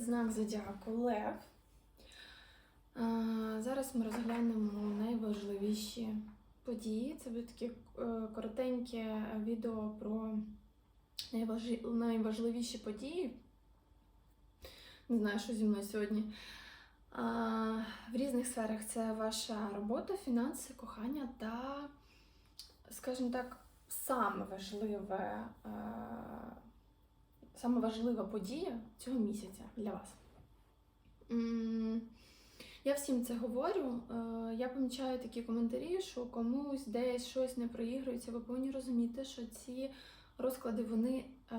знак зодіаку Лев. Зараз ми розглянемо найважливіші події. Це буде таке е, коротеньке відео про найважливіші події. Не знаю, що зі мною сьогодні. В різних сферах це ваша робота, фінанси, кохання та, скажімо так, саме важливе. Саме важлива подія цього місяця для вас. Я всім це говорю. Е, Я помічаю такі коментарі, що комусь десь щось не проігрується. Ви повинні розуміти, що ці розклади вони е,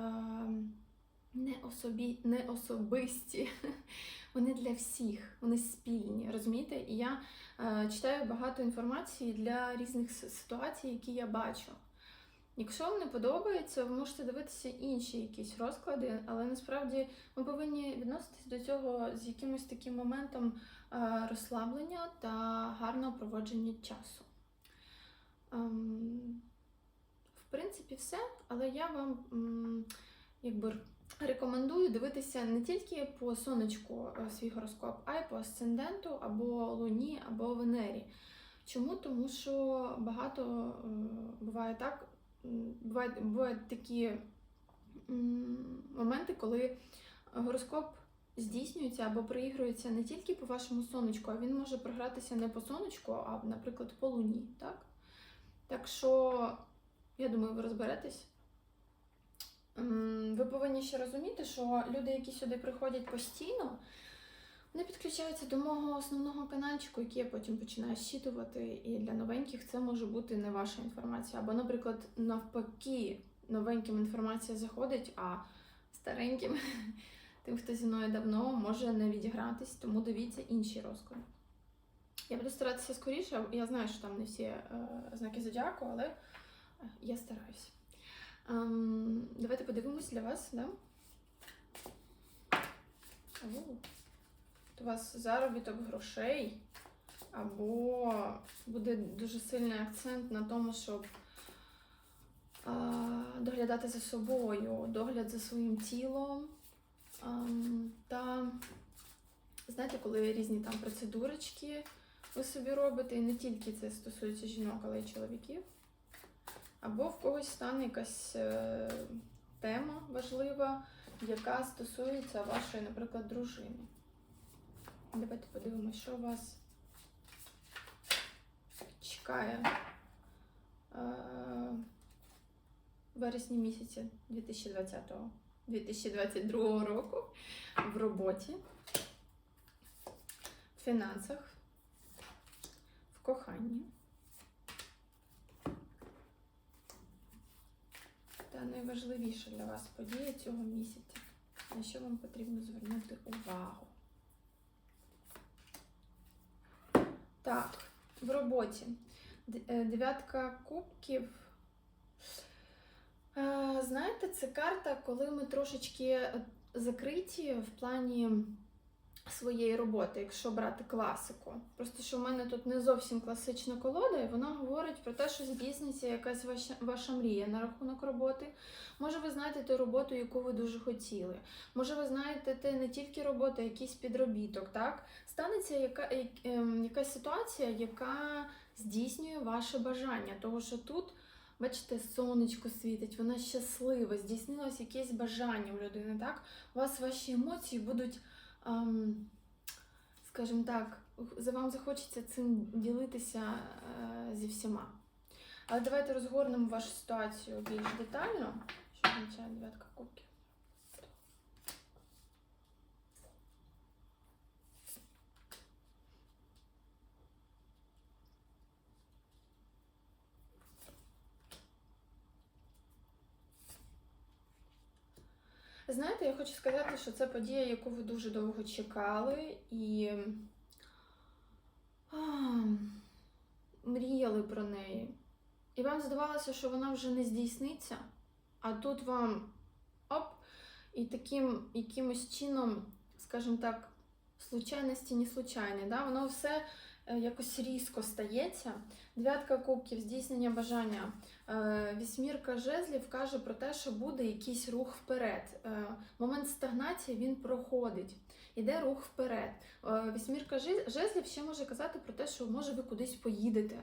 не, особі, не особисті, вони для всіх, вони спільні. Розумієте? І я е, читаю багато інформації для різних ситуацій, які я бачу. Якщо вам не подобається, ви можете дивитися інші якісь розклади, але насправді ми повинні відноситись до цього з якимось таким моментом е, розслаблення та гарного проводження часу. Ем, в принципі, все, але я вам якби рекомендую дивитися не тільки по сонечку е, свій гороскоп, а й по асценденту або луні, або Венері. Чому? Тому що багато е, буває так, бувають, бувають такі моменти, коли гороскоп здійснюється або проігрується не тільки по вашому сонечку, а він може програтися не по сонечку, а, наприклад, по луні. Так, так що, я думаю, ви розберетесь. Ви повинні ще розуміти, що люди, які сюди приходять постійно, вони підключаються до мого основного каналчику, який я потім починаю щитувати. І для новеньких це може бути не ваша інформація. Або, наприклад, навпаки, новеньким інформація заходить, а стареньким, тим, хто зі мною давно, може не відігратись, тому дивіться інші розклади. Я буду старатися скоріше, я знаю, що там не всі е, знаки зодіаку, але е, я стараюся. Ем, давайте подивимось для вас, да? У вас заробіток грошей, або буде дуже сильний акцент на тому, щоб а, доглядати за собою, догляд за своїм тілом. Ам, та знаєте, коли різні там процедурочки ви собі робите, і не тільки це стосується жінок, але й чоловіків. Або в когось стане якась е, тема важлива, яка стосується вашої, наприклад, дружини. Давайте подивимося, що вас чекає е, в вересні місяці 2020 2022 року в роботі, в фінансах, в коханні. Та найважливіша для вас подія цього місяця, на що вам потрібно звернути увагу. Так, в роботі. Е, Дев'ятка кубків. Е, Знаєте, це карта, коли ми трошечки закриті в плані своєї роботи, якщо брати класику. Просто що в мене тут не зовсім класична колода, і вона говорить про те, що здійсниться якась ваша, ваша мрія на рахунок роботи. Може, ви знаєте ту роботу, яку ви дуже хотіли. Може, ви знаєте те не тільки роботу, а якийсь підробіток, так? Станеться яка, як- ем, якась ситуація, яка здійснює ваше бажання. Того, що тут, бачите, сонечко світить, вона щаслива, здійснилось якесь бажання у людини, так? У вас ваші емоції будуть, скажімо так, за вам захочеться цим ділитися е, зі всіма. Але давайте розгорнемо вашу ситуацію більш детально, що означає дев'ятка кубків. Знаєте, я хочу сказати, що це подія, яку ви дуже довго чекали і а, мріяли про неї. І вам здавалося, що вона вже не здійсниться, а тут вам оп, і таким якимось чином, скажімо так, случайності не случайні. Да? Воно все якось різко стається. Дев'ятка кубків, здійснення бажання. Е, Вісьмірка жезлів каже про те, що буде якийсь рух вперед. Е, Момент стагнації він проходить. Іде рух вперед. Е, Вісьмірка жезлів ще може казати про те, що може ви кудись поїдете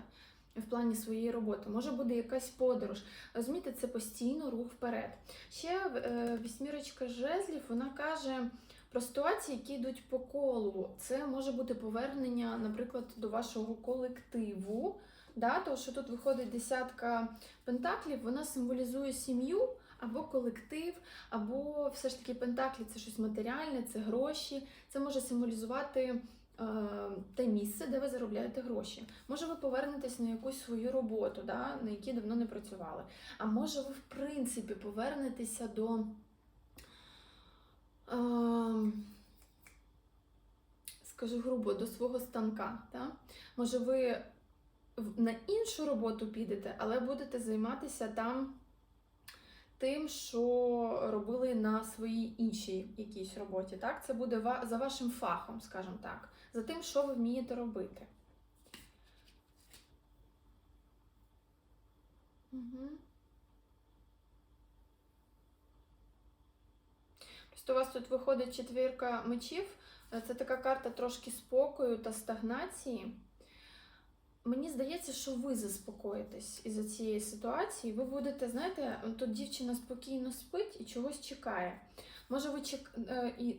в плані своєї роботи. Може буде якась подорож. Розумієте, це постійно рух вперед. Ще е, вісьмірочка жезлів вона каже про ситуації, які йдуть по колу. Це може бути повернення, наприклад, до вашого колективу. Да? Тому що тут виходить десятка пентаклів, вона символізує сім'ю або колектив, або все ж таки пентаклі це щось матеріальне, це гроші. Це може символізувати. е, Те місце, де ви заробляєте гроші. Може, ви повернетесь на якусь свою роботу, да, на якій давно не працювали. А може, ви, в принципі, повернетеся до скажу грубо, до свого станка. Та? Може, ви на іншу роботу підете, але будете займатися там тим, що робили на своїй іншій якійсь роботі. Так? Це буде за вашим фахом, скажімо так, за тим, що ви вмієте робити. Угу. Просто у вас тут виходить четвірка мечів. Е, Це така карта трошки спокою та стагнації. Мені здається, що ви заспокоїтесь із цієї ситуації. Ви будете, знаєте, тут дівчина спокійно спить і чогось чекає. Може, ви чек... е, і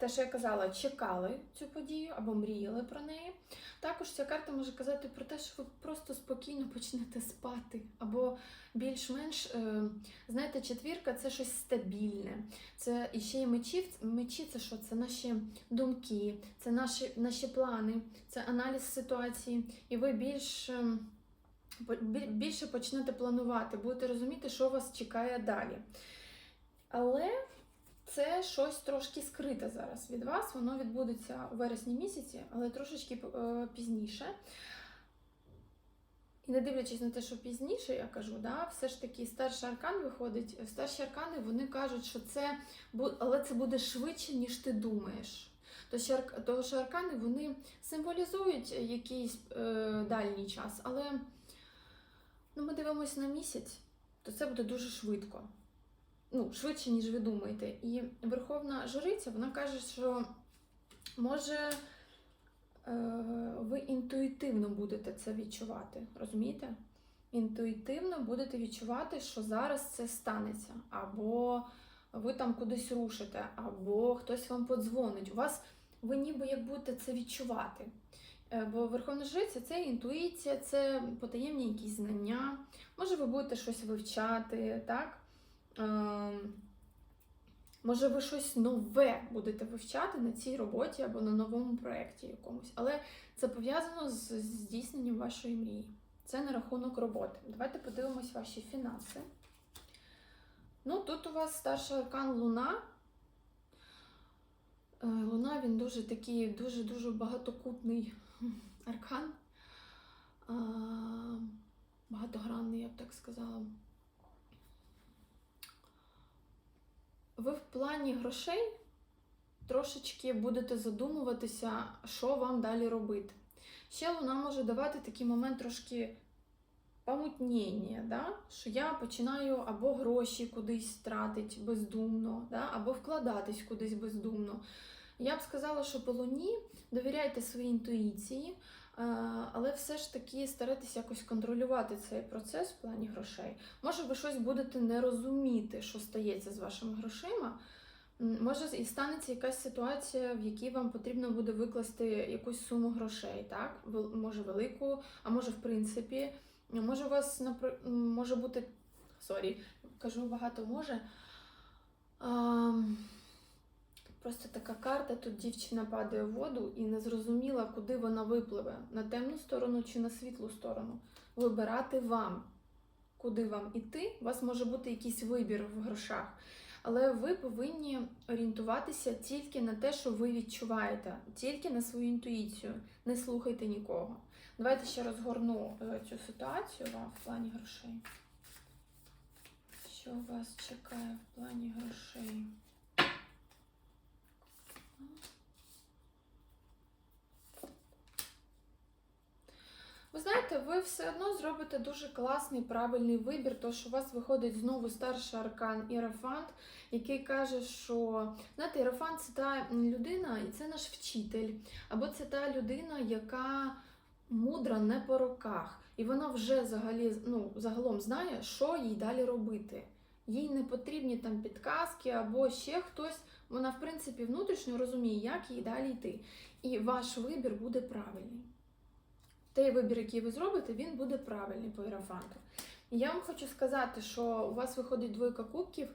те, що я казала, чекали цю подію або мріяли про неї. Також ця карта може казати про те, що ви просто спокійно почнете спати, або більш-менш, е, знаєте, четвірка це щось стабільне. Це і ще й мечі. Мечі це що? Це наші думки, це наші, наші плани, це аналіз ситуації. І ви більш, ем, більше почнете планувати, будете розуміти, що вас чекає далі. Але це щось трошки скрите зараз від вас. Воно відбудеться у вересні місяці, але трошечки е, пізніше. І не дивлячись на те, що пізніше я кажу, да, все ж таки старший аркан виходить. Старші аркани вони кажуть, що це але це буде швидше, ніж ти думаєш. То що, що аркани вони символізують якийсь е, дальній час, але ну, ми дивимося на місяць, то це буде дуже швидко. Ну, швидше, ніж ви думаєте. І Верховна Жриця вона каже, що може е, ви інтуїтивно будете це відчувати. Розумієте? Інтуїтивно будете відчувати, що зараз це станеться. Або ви там кудись рушите, або хтось вам подзвонить. У вас ви ніби як будете це відчувати. Е, Бо Верховна Жриця це інтуїція, це потаємні якісь знання. Може, ви будете щось вивчати, так? Ем, Може, ви щось нове будете вивчати на цій роботі або на новому проєкті якомусь, але це пов'язано з здійсненням вашої мрії. Це на рахунок роботи. Давайте подивимось ваші фінанси. Ну, тут у вас старший аркан Луна. Е, Луна він дуже такий, дуже-дуже багатокутний аркан. Багатогранний, я б так сказала. Ви в плані грошей трошечки будете задумуватися, що вам далі робити. Ще вона може давати такий момент трошки помутнення, да? що я починаю або гроші кудись тратити бездумно, да? або вкладатись кудись бездумно. Я б сказала, що по луні довіряйте своїй інтуїції, але все ж таки старайтесь якось контролювати цей процес в плані грошей. Може, ви щось будете не розуміти, що стається з вашими грошима. Може, і станеться якась ситуація, в якій вам потрібно буде викласти якусь суму грошей, так? Може велику, а може, в принципі, може у вас може бути. Сорі, кажу багато може. Ам, Просто така карта, тут дівчина падає в воду і не зрозуміла, куди вона випливе, на темну сторону чи на світлу сторону. Вибирати вам, куди вам іти. У вас може бути якийсь вибір в грошах. Але ви повинні орієнтуватися тільки на те, що ви відчуваєте, тільки на свою інтуїцію. Не слухайте нікого. Давайте ще розгорну е, цю ситуацію вам в плані грошей. Що вас чекає в плані грошей? Ви знаєте, ви все одно зробите дуже класний правильний вибір, тому що у вас виходить знову старший аркан Іерофант, який каже, що знаєте, Іерофант це та людина, і це наш вчитель, або це та людина, яка мудра не по роках, і вона вже взагалі, ну, загалом знає, що їй далі робити. Їй не потрібні там підказки або ще хтось. Вона, в принципі, внутрішньо розуміє, як їй далі йти. І ваш вибір буде правильний. Той вибір, який ви зробите, він буде правильний по іерофанту. І я вам хочу сказати, що у вас виходить двойка кубків,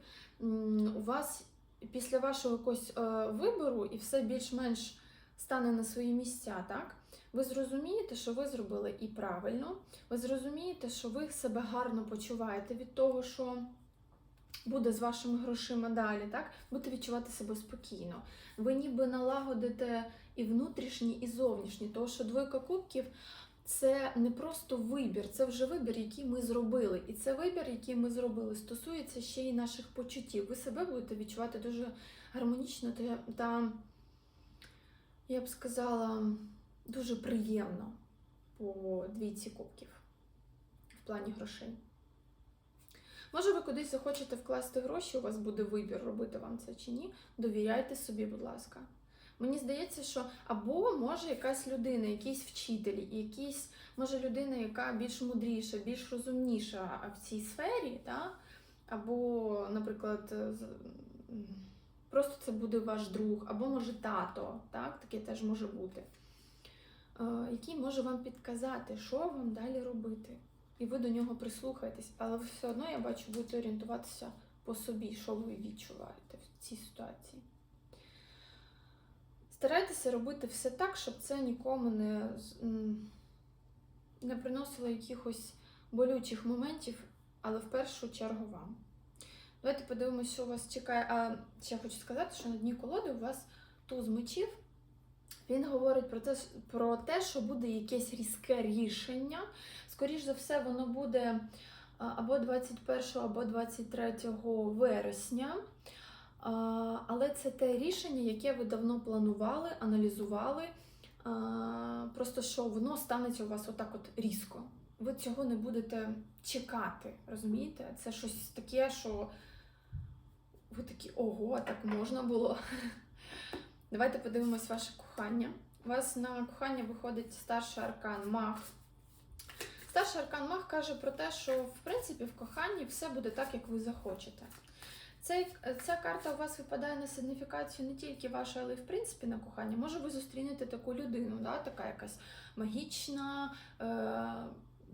у вас після вашого якогось е, вибору і все більш-менш стане на свої місця, так? Ви зрозумієте, що ви зробили і правильно, ви зрозумієте, що ви себе гарно почуваєте від того, що буде з вашими грошима далі, так? Будете відчувати себе спокійно. Ви ніби налагодите і внутрішній, і зовнішній, тому що двойка кубків це не просто вибір, це вже вибір, який ми зробили. І це вибір, який ми зробили, стосується ще й наших почуттів. Ви себе будете відчувати дуже гармонічно та я б сказала, дуже приємно по двійці кубків в плані грошей. Може, ви кудись захочете вкласти гроші, у вас буде вибір, робити вам це чи ні. Довіряйте собі, будь ласка. Мені здається, що або може якась людина, якийсь вчитель, якийсь, може людина, яка більш мудріша, більш розумніша в цій сфері, да? або, наприклад, просто це буде ваш друг, або може тато, так? таке теж може бути, е, який може вам підказати, що вам далі робити. І ви до нього прислухаєтесь, але все одно, я бачу, будете орієнтуватися по собі, що ви відчуваєте в цій ситуації. Старайтеся робити все так, щоб це нікому не, не приносило якихось болючих моментів, але в першу чергу вам. Давайте подивимося, що вас чекає. А ще хочу сказати, що на дні колоди у вас туз мечів. Він говорить про те, про те, що буде якесь різке рішення. Скоріш за все, воно буде або 21, або 23 вересня. Але це те рішення, яке ви давно планували, аналізували. Просто що воно станеться у вас отак от різко. Ви цього не будете чекати, розумієте? Це щось таке, що ви такі, ого, так можна було. Давайте подивимось ваше кохання. У вас на кохання виходить старший аркан Маг. Старший аркан Маг каже про те, що в принципі в коханні все буде так, як ви захочете. Цей, ця карта у вас випадає на сигніфікацію не тільки вашої, але й в принципі на кохання. Може, ви зустрінете таку людину, да? така якась магічна, е-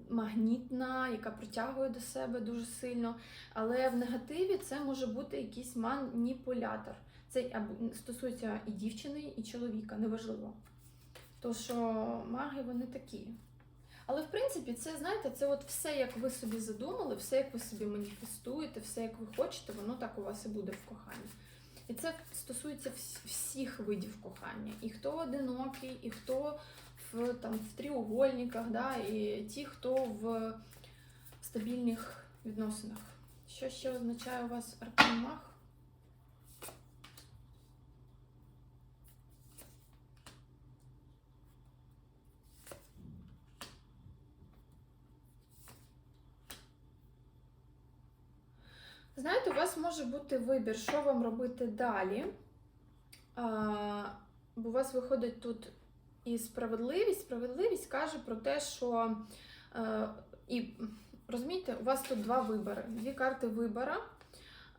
магнітна, яка притягує до себе дуже сильно. Але в негативі це може бути якийсь маніпулятор. Це стосується і дівчини, і чоловіка, неважливо. То що маги вони такі. Але в принципі, це знаєте, це от все, як ви собі задумали, все, як ви собі маніфестуєте, все, як ви хочете, воно так у вас і буде в коханні. І це стосується всіх видів кохання. І хто одинокий, і хто в, там, в тріугольниках, да, і ті, хто в стабільних відносинах. Що ще означає у вас аркан маг? Знаєте, у вас може бути вибір, що вам робити далі. А, бо у вас виходить тут і справедливість. Справедливість каже про те, що е, і розумієте, у вас тут два вибори, дві карти вибора.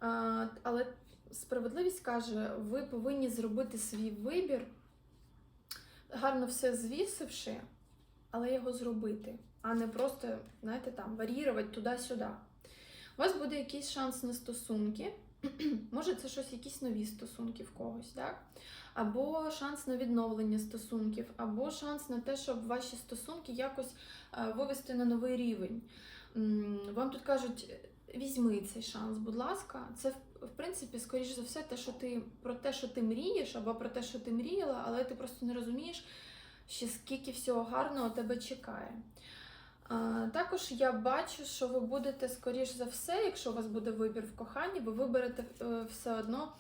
А, але справедливість каже, ви повинні зробити свій вибір, гарно все звісивши, але його зробити, а не просто, знаєте, там варіювати туди-сюди. У вас буде якийсь шанс на стосунки. Може, це щось, якісь нові стосунки в когось, так? Або шанс на відновлення стосунків, або шанс на те, щоб ваші стосунки якось е, вивести на новий рівень. Вам тут кажуть, візьми цей шанс, будь ласка. Це в- принципі, скоріш за все, те, що ти про те, що ти мрієш, або про те, що ти мріяла, але ти просто не розумієш, ще скільки всього гарного тебе чекає. Також я бачу, що ви будете, скоріш за все, якщо у вас буде вибір в коханні, ви виберете е, все одно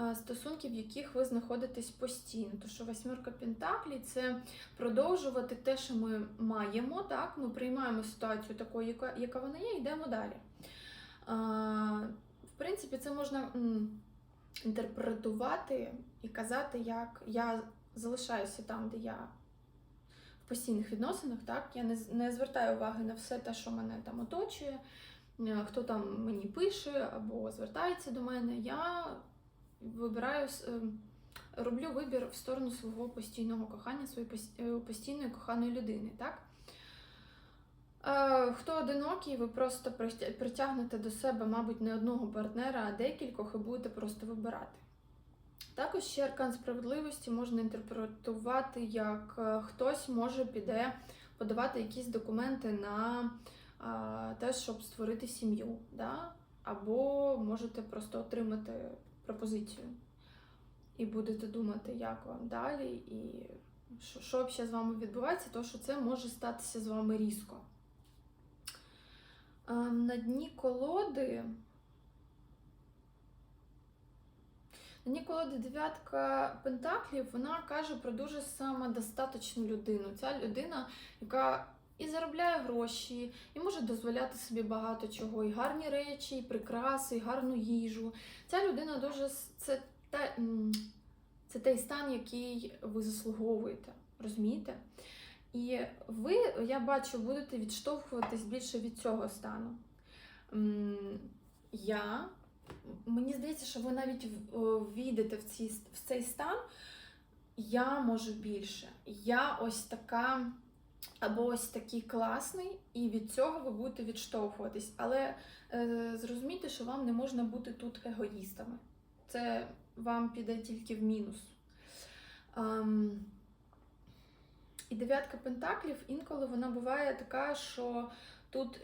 е, стосунки, в яких ви знаходитесь постійно. Тому що восьмерка Пентаклі це продовжувати те, що ми маємо. Так, ми приймаємо ситуацію такою, яка, вона є, і йдемо далі. В принципі, це можна інтерпретувати і казати, як я залишаюся там, де я постійних відносинах, так я не, не звертаю уваги на все те, що мене там оточує, е, хто там мені пише або звертається до мене. Я вибираю ем, роблю вибір в сторону свого постійного кохання, своєї е, постійної коханої людини, так? Е, Хто одинокий, ви просто притягнете до себе, мабуть, не одного партнера, а декількох і будете просто вибирати. Також ще аркан справедливості можна інтерпретувати як е, хтось може піде подавати якісь документи на те, щоб створити сім'ю, да? або можете просто отримати пропозицію і будете думати, як вам далі, і що, що взагалі з вами відбувається, то що це може статися з вами різко. На дні колоди. Дні дев'ятка пентаклів, вона каже про дуже самодостаточну людину. Ця людина, яка і заробляє гроші, і може дозволяти собі багато чого, і гарні речі, і прикраси, і гарну їжу. Ця людина дуже це, та, це той стан, який ви заслуговуєте. Розумієте? І ви, я бачу, будете відштовхуватись більше від цього стану. Я, мені здається, що ви навіть війдете в, ці, в цей стан. Я можу більше. Я ось така, або ось такий класний, і від цього ви будете відштовхуватись. Але е, зрозумійте, що вам не можна бути тут егоїстами. Це вам піде тільки в мінус. Ем, і дев'ятка пентаклів інколи вона буває така, що тут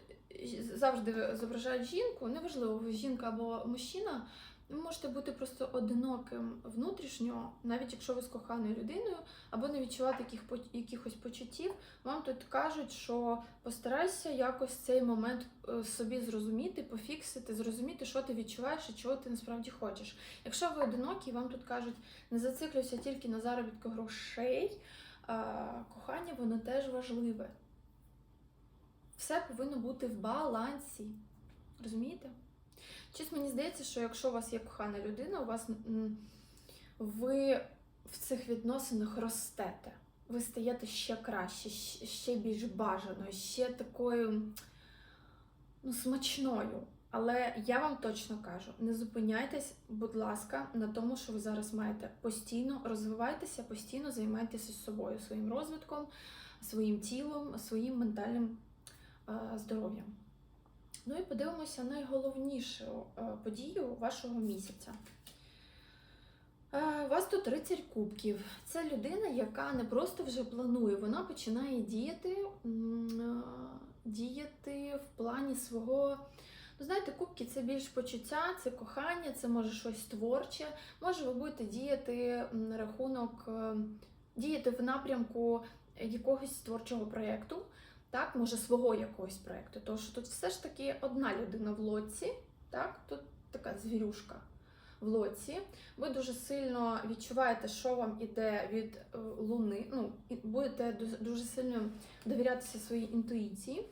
завжди зображають жінку, неважливо, ви жінка або мужчина. Ви можете бути просто одиноким внутрішньо, навіть якщо ви з коханою людиною, або не відчувати яких, якихось почуттів. Вам тут кажуть, що постарайся якось цей момент е, собі зрозуміти, пофіксити, зрозуміти, що ти відчуваєш і чого ти насправді хочеш. Якщо ви одинокі, вам тут кажуть, не зациклюйся тільки на заробітку грошей, а кохання воно теж важливе. Все повинно бути в балансі. Розумієте? Щось мені здається, що якщо у вас є кохана людина, у вас ви в цих відносинах ростете. Ви стаєте ще краще, ще більш бажаною, ще такою ну, смачною. Але я вам точно кажу: не зупиняйтесь, будь ласка, на тому, що ви зараз маєте постійно розвивайтеся, постійно займайтеся собою, своїм розвитком, своїм тілом, своїм ментальним е, здоров'ям. Ну і подивимося найголовнішу е, подію вашого місяця. Е, У вас тут рицарь кубків. Це людина, яка не просто вже планує, вона починає діяти, діяти в плані свого. Ну, знаєте, кубки це більш почуття, це кохання, це може щось творче. Може, ви будете діяти на рахунок, діяти в напрямку якогось творчого проєкту так, може свого якогось проєкту. Тому що тут все ж таки одна людина в лоці, так, тут така звірюшка в лоці. Ви дуже сильно відчуваєте, що вам іде від е, луни. Ну, будете дуже сильно довірятися своїй інтуїції.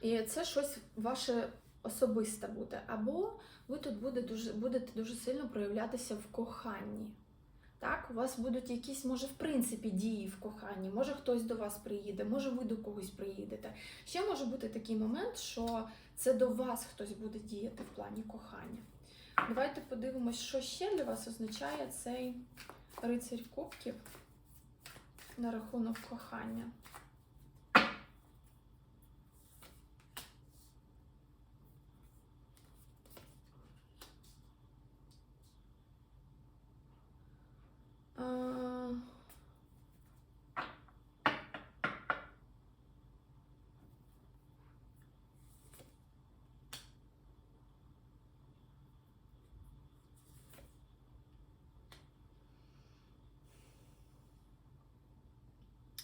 І це щось ваше особисте буде. Або ви тут буде дуже, будете дуже сильно проявлятися в коханні. Так, у вас будуть якісь, може, в принципі, дії в коханні, може хтось до вас приїде, може ви до когось приїдете. Ще може бути такий момент, що це до вас хтось буде діяти в плані кохання. Давайте подивимось, що ще для вас означає цей рицарь кубків на рахунок кохання.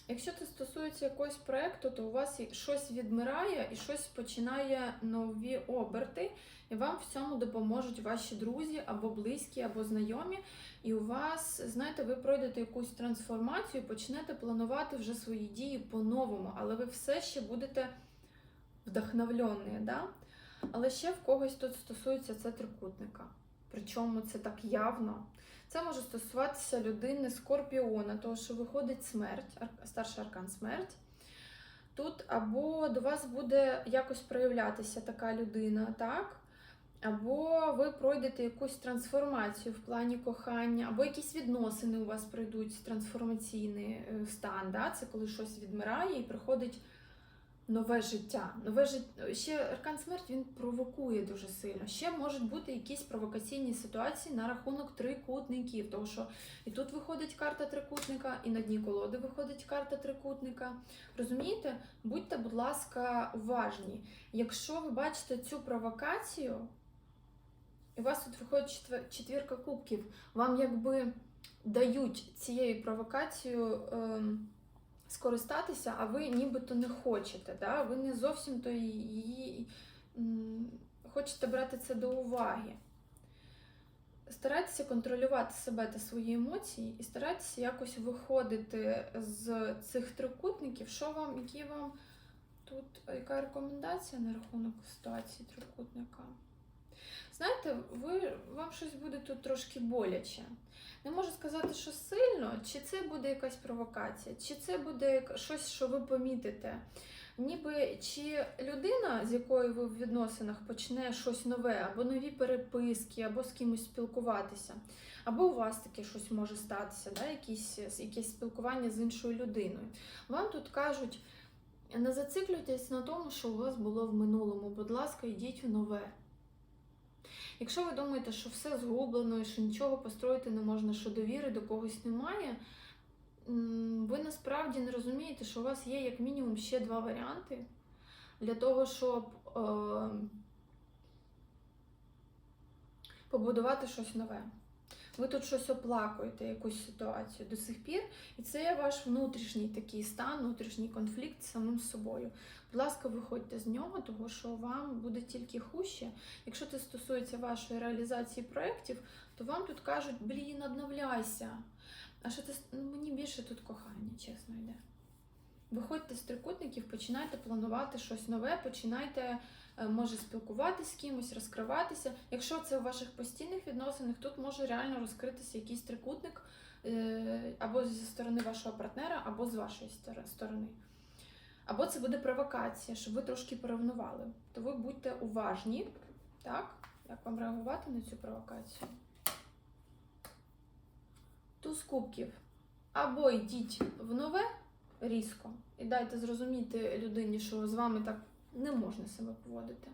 Якщо це стосується якогось проєкту, то у вас щось відмирає і щось починає нові оберти, і вам в цьому допоможуть ваші друзі або близькі, або знайомі. І у вас, знаєте, ви пройдете якусь трансформацію, почнете планувати вже свої дії по-новому, але ви все ще будете вдохновлені, да? Але ще в когось тут стосується це трикутника. Причому це так явно. Це може стосуватися людини Скорпіона, того, що виходить смерть, старший аркан смерть. Тут або до вас буде якось проявлятися така людина, так? Або ви пройдете якусь трансформацію в плані кохання, або якісь відносини у вас пройдуть трансформаційний е, стан. Да? Це коли щось відмирає і приходить нове життя. Нове життя. Ще аркан смерть він провокує дуже сильно. Ще можуть бути якісь провокаційні ситуації на рахунок трикутників, тому що і тут виходить карта трикутника, і на дні колоди виходить карта трикутника. Розумієте? Будьте, будь ласка, уважні. Якщо ви бачите цю провокацію, і у вас тут виходить четвірка кубків, вам якби дають цією провокацією. Ем, скористатися, а ви нібито не хочете. Да? Ви не зовсім то її хочете брати це до уваги. Старайтеся контролювати себе та свої емоції і старайтеся якось виходити з цих трикутників. Що вам, які вам тут яка рекомендація на рахунок ситуації трикутника? Знаєте, ви, вам щось буде тут трошки боляче. Не можу сказати, що сильно, чи це буде якась провокація, чи це буде щось, що ви помітите. Ніби чи людина, з якою ви в відносинах почне щось нове, або нові переписки, або з кимось спілкуватися, або у вас таке щось може статися, да? якісь, якесь спілкування з іншою людиною. Вам тут кажуть, не зациклюйтесь на тому, що у вас було в минулому. Будь ласка, йдіть у нове. Якщо ви думаєте, що все згублено і що нічого построїти не можна, що довіри до когось немає, ви насправді не розумієте, що у вас є як мінімум ще два варіанти для того, щоб е, побудувати щось нове. Ви тут щось оплакуєте, якусь ситуацію до сих пір, і це ваш внутрішній такий стан, внутрішній конфлікт з самим собою. Будь ласка, виходьте з нього, тому що вам буде тільки хуже. Якщо це стосується вашої реалізації проєктів, то вам тут кажуть, блін, обновляйся. А що це ну, мені більше тут кохання, чесно йде. Виходьте з трикутників, починайте планувати щось нове, починайте, може, спілкуватися з кимось, розкриватися. Якщо це у ваших постійних відносинах, тут може реально розкритися якийсь трикутник е, або зі сторони вашого партнера, або з вашої сторони. Або це буде провокація, щоб ви трошки порівнували. То ви будьте уважні, так? Як вам реагувати на цю провокацію? Туз кубків. Або йдіть в нове різко і дайте зрозуміти людині, що з вами так не можна себе поводити.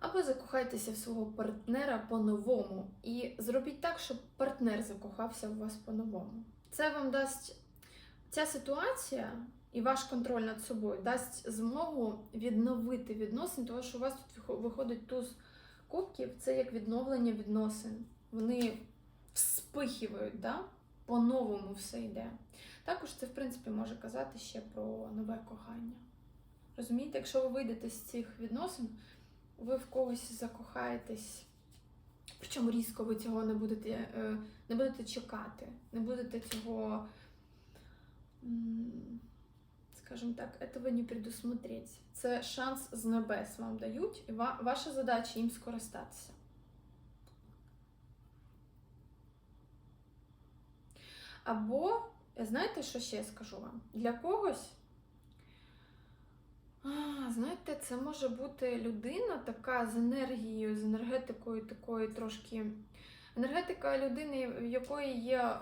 Або закохайтеся в свого партнера по-новому і зробіть так, щоб партнер закохався в вас по-новому. Це вам дасть ця ситуація і ваш контроль над собою дасть змогу відновити відносини, тому що у вас тут виходить туз кубків, це як відновлення відносин. Вони вспихивають, да? по-новому все йде. Також це, в принципі, може казати ще про нове кохання. Розумієте, якщо ви вийдете з цих відносин, ви в когось закохаєтесь. Причому різко ви цього не будете, е, не будете чекати, не будете цього, скажімо так, этого не предусмотреть. Це шанс з небес вам дають, і ваша задача їм скористатися. Або, знаєте, що ще я скажу вам? Для когось, а, знаєте, це може бути людина така з енергією, з енергетикою такої трошки. Енергетика людини, в якої є е,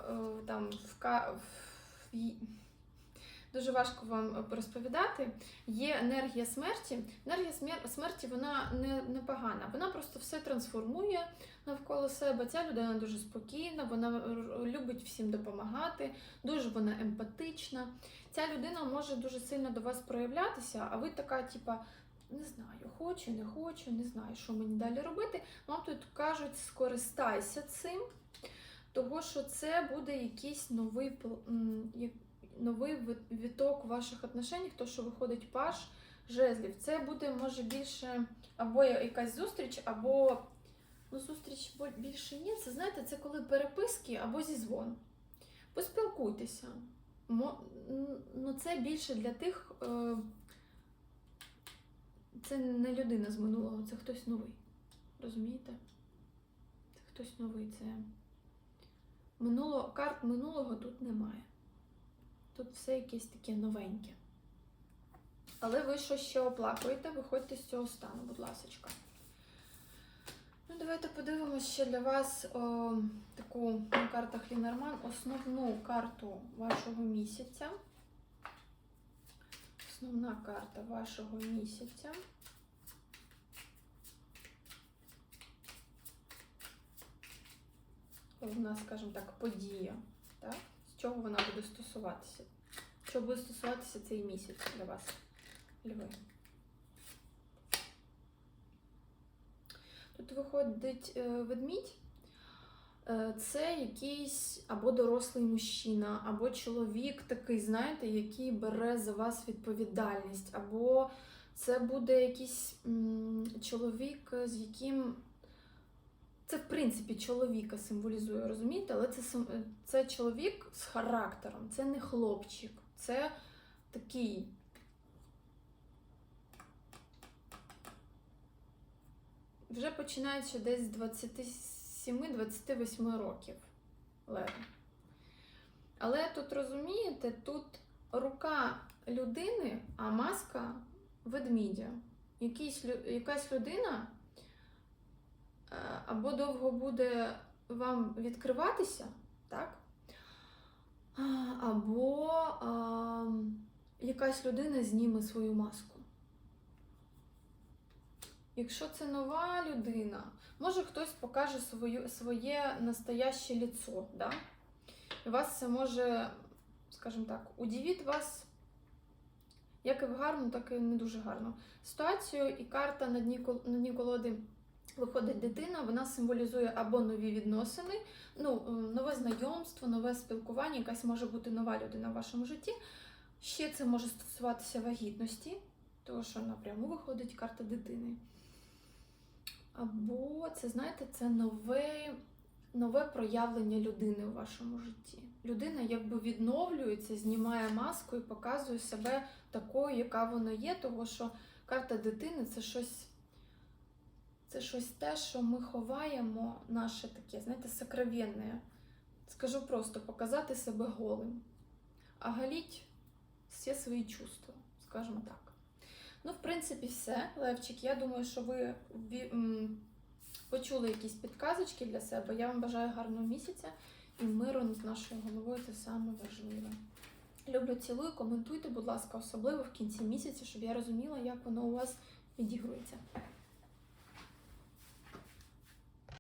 там в, в, дуже важко вам розповідати. Є енергія смерті. Енергія смерті вона не, не погана. Вона просто все трансформує навколо себе. Ця людина дуже спокійна, вона любить всім допомагати, дуже вона емпатична. Ця людина може дуже сильно до вас проявлятися, а ви така, типа. Не знаю, хочу, не хочу, не знаю, що мені далі робити. Вам тут кажуть, скористайся цим, тому що це буде якийсь новий новий віток ваших отношеннях, то що виходить паш жезлів. Це буде може більше або якась зустріч, або ну, зустріч більше ні. Це знаєте, це коли переписки або зізвон. Поспілкуйтеся. Ну, це більше для тих. Е, це не людина з минулого, це хтось новий. Розумієте? Це хтось новий. Це минуло, карт минулого тут немає. Тут все якесь таке новеньке. Але ви що ще оплакуєте, виходьте з цього стану, будь ласочка. Ну, давайте подивимося ще для вас о, таку на картах Лінорман основну карту вашого місяця. Основна карта вашого місяця. Головна, скажімо так, подія. Так? Чого вона буде стосуватися? Що буде стосуватися цей місяць для вас, Льви? Тут виходить е, ведмідь. Е, Це якийсь або дорослий мужчина, або чоловік такий, знаєте, який бере за вас відповідальність, або це буде якийсь чоловік, з яким. Це, в принципі, чоловіка символізує, розумієте? Але це, це чоловік з характером, це не хлопчик, це такий. Вже починаючи десь з 27-28 років лева. Але тут розумієте, тут рука людини, а маска ведмідя. Якийсь, якась людина або довго буде вам відкриватися, так? Або а, якась людина зніме свою маску. Якщо це нова людина, може хтось покаже свою, своє настояще лицо, да? Вас це може, скажімо так, удивить вас як і в гарну, так і не дуже гарну ситуацію. І карта на дні, на дні колоди виходить дитина, вона символізує або нові відносини, ну, е, нове знайомство, нове спілкування, якась може бути нова людина в вашому житті. Ще це може стосуватися вагітності, тому що напряму виходить карта дитини. Або це, знаєте, це нове, нове проявлення людини у вашому житті. Людина якби відновлюється, знімає маску і показує себе такою, яка вона є, тому що карта дитини це щось. Це щось те, що ми ховаємо, наше таке, знаєте, сокровенне. Скажу просто, показати себе голим. А галіть всі свої чувства, скажімо так. Ну, в принципі, все, Левчик. Я думаю, що ви почули якісь підказочки для себе. Я вам бажаю гарного місяця і миру над нашою головою це саме важливе. Люблю, цілую, коментуйте, будь ласка, особливо в кінці місяця, щоб я розуміла, як воно у вас відігрується.